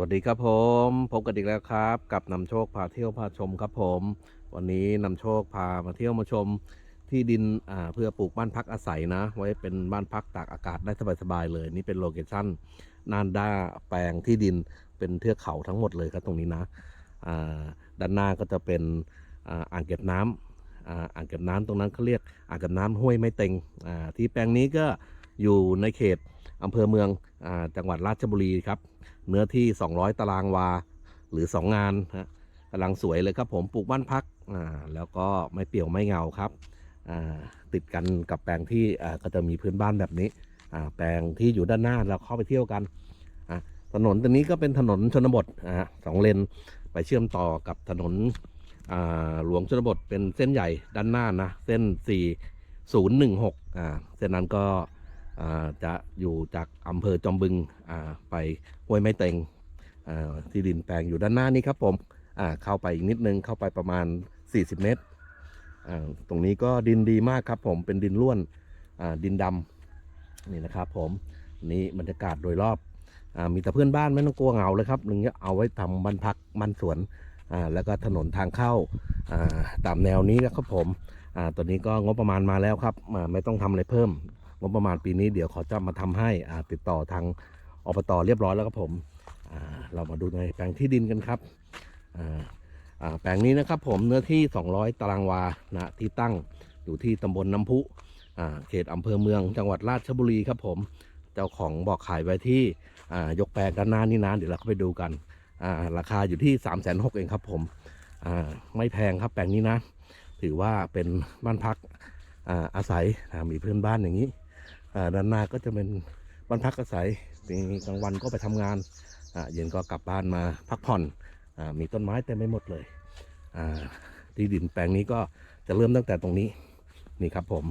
วัสดีครับผมพบกันอีกแล้วครับ กับนำโชคพาเที่ยวพาชมครับผม วันนี้นำโชคพามาเที่ยวมาชมที่ดินอ่าเพื่อปลูกบ้านพักอาศัยนะ ไว้เป็นบ้านพักตากอากาศได้สบายๆเลย นี่เป็นโลเคชั่นนานด้าแปลงที่ดินเป็นเทือกเขาทั้งหมดเลยครับตรงนี้นะอ่าด้านหน้าก็จะเป็นอ่าอ่างเก็บน้ำอ่าอ่างเก็บน้ำตรงนั้นเขาเรียกอ่างเก็บน้ำห้วยไม้เต็งอ่าที่แปลงนี้ก็อยู่ในเขตอำเภอเมืองอจังหวัดราชบุรีครับ เนื้อที่ 200 ตารางวา หรือ 2 งานฮะกำลังสวยเลยครับผมปลูกบ้านพักอ่าแล้วก็ไม่เปี่ยวไม่เหงาครับอ่าติดกันกับแปลงที่อ่าก็จะมีพื้นบ้านแบบนี้อ่าแปลงที่อยู่ด้านหน้าเราเข้าไปเที่ยวกันอะถนนตรงนี้ก็เป็นถนนชนบทอ่าสองเลนไปเชื่อมต่อกับถนนอ่าหลวงชนบทเป็นเส้นใหญ่ด้านหน้านะเส้น 4016อ่าเส้นนั้นก็ จะอยู่จากอำเภอจอมบึงไปห้วยไม้เต็งที่ดินแปลงอยู่ด้านหน้านี้ครับผมเข้าไปอีกนิดนึงเข้าไปประมาณ 40 เมตร ตรงนี้ก็ดินดีมากครับผมเป็นดินร่วนดินดำนี่นะครับผมนี่บรรยากาศโดยรอบอมีแต่เพื่อนบ้านไม่ต้องกลัวเหงาเลยครับหนึ่งเอาไว้ทำบ้านพักบ้านสวนแล้วก็ถนนทางเข้าตามแนวนี้นะครับผมอตัวนี้ก็งบประมาณมาแล้วครับไม่ต้องทำอะไรเพิ่ม งบประมาณปีนี้เดี๋ยวเขาจะมาทำให้ติดต่อทางอบตเรียบร้อยแล้วครับผมเรามาดูในแปลงที่ดินกันครับแปลงนี้นะครับผมเนื้อที่ 200 ตารางวานะที่ตั้งอยู่ที่ตำบลน้ำพุเขตอำเภอเมือง จังหวัดราชบุรีครับผม เจ้าของบอกขายไว้ที่ยกแปลงด้านหน้านี่นะเดี๋ยวเราไปดูกันราคาอยู่ที่ 3 6 0 0 0เองครับผมไม่แพงครับแปลงนี้นะ ถือว่าเป็นบ้านพักอาอาศัยมีเพื่อนบ้านอย่างนี้ ด้านหน้าก็จะเป็นบ้านพักอาศัยกลางวันก็ไปทำงานเย็นก็กลับบ้านมาพักผ่อนอมีต้นไม้เต็มไปหมดเลยที่ดินแปลงนี้ก็จะเริ่มตั้งแต่ตรงนี้นี่ครับผม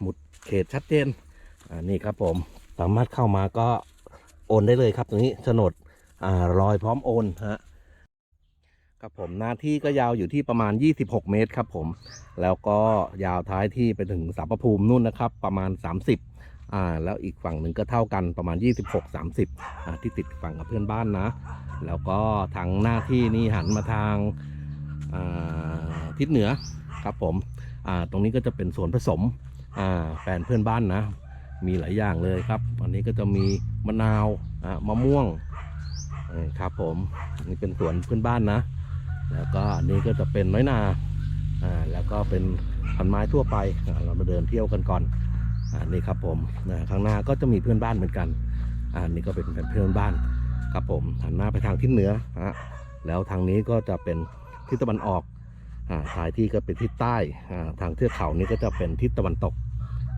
หมุดเขตชัดเจนนี่ครับผมสามารถเข้ามาก็โอนได้เลยครับตรงนี้โฉนดอรอยพร้อมโอนฮะ ครับผมหน้าที่ก็ยาวอยู่ที่ประมาณ 26 เมตรครับผมแล้วก็ยาวท้ายที่ไปถึงสารพระภูมินู่นนะครับ ประมาณ 30อ่าแล้วอีกฝั่งหนึ่งก็เท่ากันประมาณ 26 30อ่าที่ติดฝั่งกับเพื่อนบ้านนะ แล้วก็ทางหน้าที่นี่หันมาทางอ่าทิศเหนือครับผมอ่าตรงนี้ก็จะเป็นสวนผสมอ่าแปลนเพื่อนบ้านนะ มีหลายอย่างเลยครับวันนี้ก็จะมีมะนาวอ่ามะม่วงครับผมนี่เป็นสวนเพื่อนบ้านนะ แล้วก็อันนี้ก็จะเป็นน้อยนาอ่าแล้วก็เป็นพันไม้ทั่วไปเรามาเดินเที่ยวกันก่อนอ่านี่ครับผมนะข้างหน้าก็จะมีเพื่อนบ้านเหมือนกันอ่านี่ก็เป็นเพื่อนบ้านครับผมหันหน้าไปทางทิศเหนือฮะแล้วทางนี้ก็จะเป็นทิศตะวันออกอ่าท้ายที่ก็เป็นทิศใต้อ่าทางเทือกเขานี้ก็จะเป็นทิศตะวันตก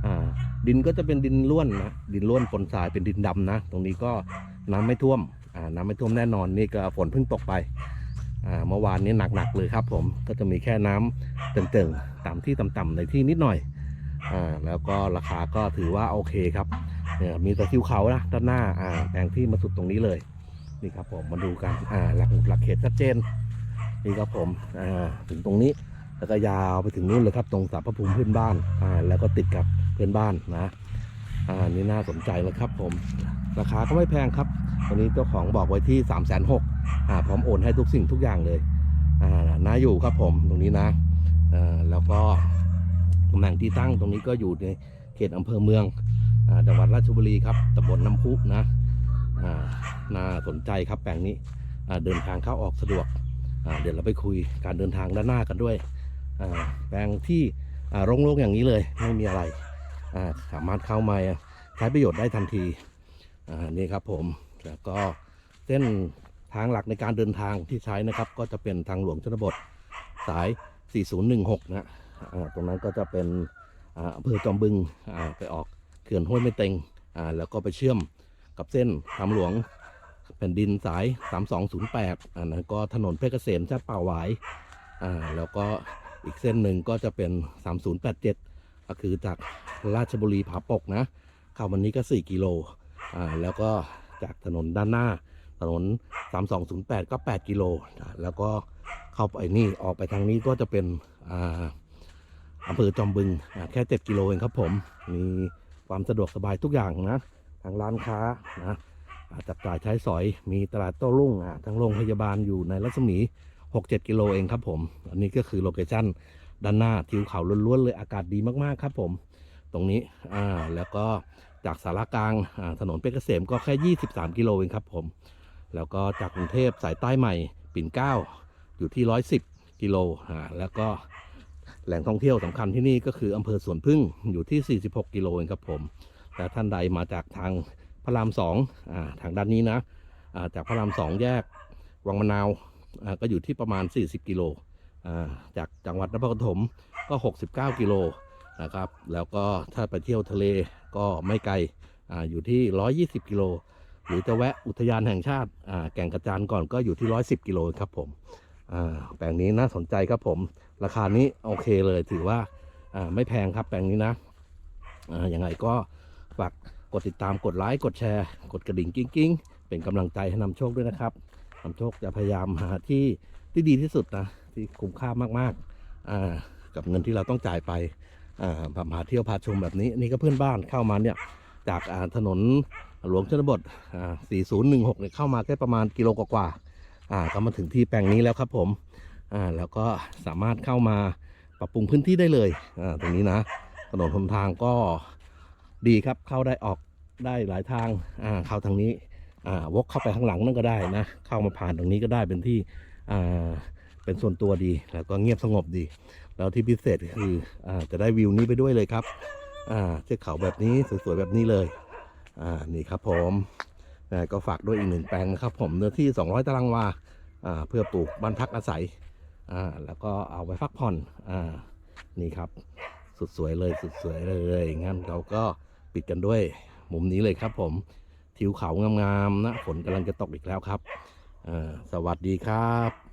อ่าดินก็จะเป็นดินล้วนนะดินล้วนปนทรายเป็นดินดำนะ ตรงนี้ก็น้ำไม่ท่วมอ่าน้ำไม่ท่วมแน่นอนนี่ก็ฝนเพิ่งตกไป เมื่อวานนี้หนักๆเลยครับผมก็จะมีแค่น้ำเติ่งๆต่ำที่ต่ำๆในที่นิดหน่อยอ่าแล้วก็ราคาก็ถือว่าโอเคครับเนี่ยมีต่ทิวเขานะด้านหน้าอ่าแปลงที่มาสุดตรงนี้เลยนี่ครับผมมาดูกันอ่าหลักหลักเขตชัดเจนนี่ครับผมอ่าถึงตรงนี้แล้วก็ยาวไปถึงนู้นเลยครับ ตรงสารพระภูมิเพื่อนบ้านอ่าแล้วก็ติดกับเพื่อนบ้านนะอ่านี่น่าสนใจแล้วครับผม ราคาก็ไม่แพงครับตอนนี้เจ้าของบอกไว้ที่3ามแสนหก อ่าพร้อมโอนให้ทุกสิ่งทุกอย่างเลยอ่าน่าอยู่ครับผมตรงนี้นะอ่าแล้วก็ตำแหน่งที่ตั้งตรงนี้ก็อยู่ในเขตอำเภอเมืองอ่าจังหวัดราชบุรีครับตำบลน้ำพุนะอ่าน่าสนใจครับแปลงนี้อ่าเดินทางเข้าออกสะดวกอ่าเดี๋ยวเราไปคุยการเดินทางด้านหน้ากันด้วยอ่าแปลงที่อ่าโล่งๆอย่างนี้เลยไม่มีอะไรอ่าสามารถเข้ามาใช้ประโยชน์ได้ทันทีอ่านี่ครับผมแล้วก็เส้น ทางหลักในการเดินทางที่ใช้นะครับ ก็จะเป็นทางหลวงชนบทสาย 4016 นะตรงนั้นก็จะเป็นอำเภอจอมบึงไปออกเขื่อนห้วยไม่เต็งแล้วก็ไปเชื่อมกับเส้นทางหลวงแผ่นดินสาย 3208อ่านั้นก็ถนนเพชรเกษมชาติป่าหวายแล้วก็อีกเส้นหนึ่งก็จะเป็น 3087 ก็คือจากราชบุรีผาปกนะเข้าวันนี้ก็ 4 กิโลแล้วก็จากถนนด้านหน้า ถนน 3208 ก็ 8 กิโล แล้วก็เข้าไปนี่ออกไปทางนี้ก็จะเป็นอำเภอจอมบึงอ่าแค่ 7 กิโลเองครับผม มีความสะดวกสบายทุกอย่างนะ ทางร้านค้านะจับจ่ายใช้สอยมีตลาดโต้รุ่งอ่าทั้งโรงพยาบาลอยู่ในรัศมี 6-7 กิโลเองครับผม อันนี้ก็คือโลเคชั่นด้านหน้าทิวเขาล้วนๆเลยอากาศดีมากๆครับผม ตรงนี้อ่าแล้วก็จากสารกลางถนนเพชรเกษมก็แค่ 23 กิโลเองครับผม แล้วก็จากกรุงเทพสายใต้ใหม่ปิ่นเก้าอยู่ที่ 110 กิโลอ่าแล้วก็แหล่งท่องเที่ยวสำคัญที่นี่ก็คืออำเภอสวนพึ่งอยู่ที่ 46 กิโลเองครับผมแต่ท่านใดมาจากทางพระรามสองอ่าทางด้านนี้นะอ่าจากพระรามสองแยกวังมะนาวอ่าก็อยู่ที่ประมาณ 40 กิโลอ่าจากจังหวัดนครปฐมก็ 69 กิโลนะครับแล้วก็ถ้าไปเที่ยวทะเลก็ไม่ไกลอ่าอยู่ที่ 120 กิโล หรือจะแวะอุทยานแห่งชาติแก่งกระจานก่อนก็อยู่ที่ 110 กิโลครับผมแปลงนี้น่าสนใจครับผม ราคานี้โอเคเลยถือว่าไม่แพงครับแปลงนี้นะอ่ายังไงก็ฝากกดติดตามกดไลค์กดแชร์ กดกระดิ่งกิ้งกิ้งเป็นกำลังใจให้นำโชคด้วยนะครับนำโชคจะพยายามหาที่ที่ดีที่สุดนะที่คุ้มค่ามากๆกับเงินที่เราต้องจ่ายไปอ่าพาเที่ยวพาชมแบบนี้นี่ก็เพื่อนบ้านเข้ามาเนี่ยจากถนน หลวงชนบทอ่า4016เนี่ยเข้ามาแค่ประมาณกิโลกว่าๆอ่าก็มาถึงที่แปลงนี้แล้วครับผมอ่าแล้วก็สามารถเข้ามาปรับปรุงพื้นที่ได้เลยอ่าตรงนี้นะถนนหนทางก็ดีครับเข้าได้ออกได้หลายทางอ่าเข้าทางนี้อ่าวกเข้าไปข้างหลังนั่นก็ได้นะเข้ามาผ่านตรงนี้ก็ได้เป็นที่อ่าเป็นส่วนตัวดีแล้วก็เงียบสงบดี แล้วที่พิเศษคืออ่าจะได้วิวนี้ไปด้วยเลยครับอ่าเทือกเขาแบบนี้สวยๆแบบนี้เลย อ่านี่ครับผมก็ฝากด้วยอีกหนึ่งแปลงนะครับผมเนื้อที่ 200 ตารางวาอ่าเพื่อปลูกบ้านพักอาศัยอ่าแล้วก็เอาไว้พักผ่อนอ่านี่ครับ สุดสวยเลยสุดสวยเลยงั้นเราก็ปิดกันด้วยมุมนี้เลยครับผมทิวเขางามๆนะฝนกำลังจะตกอีกแล้วครับสวัสดีครับ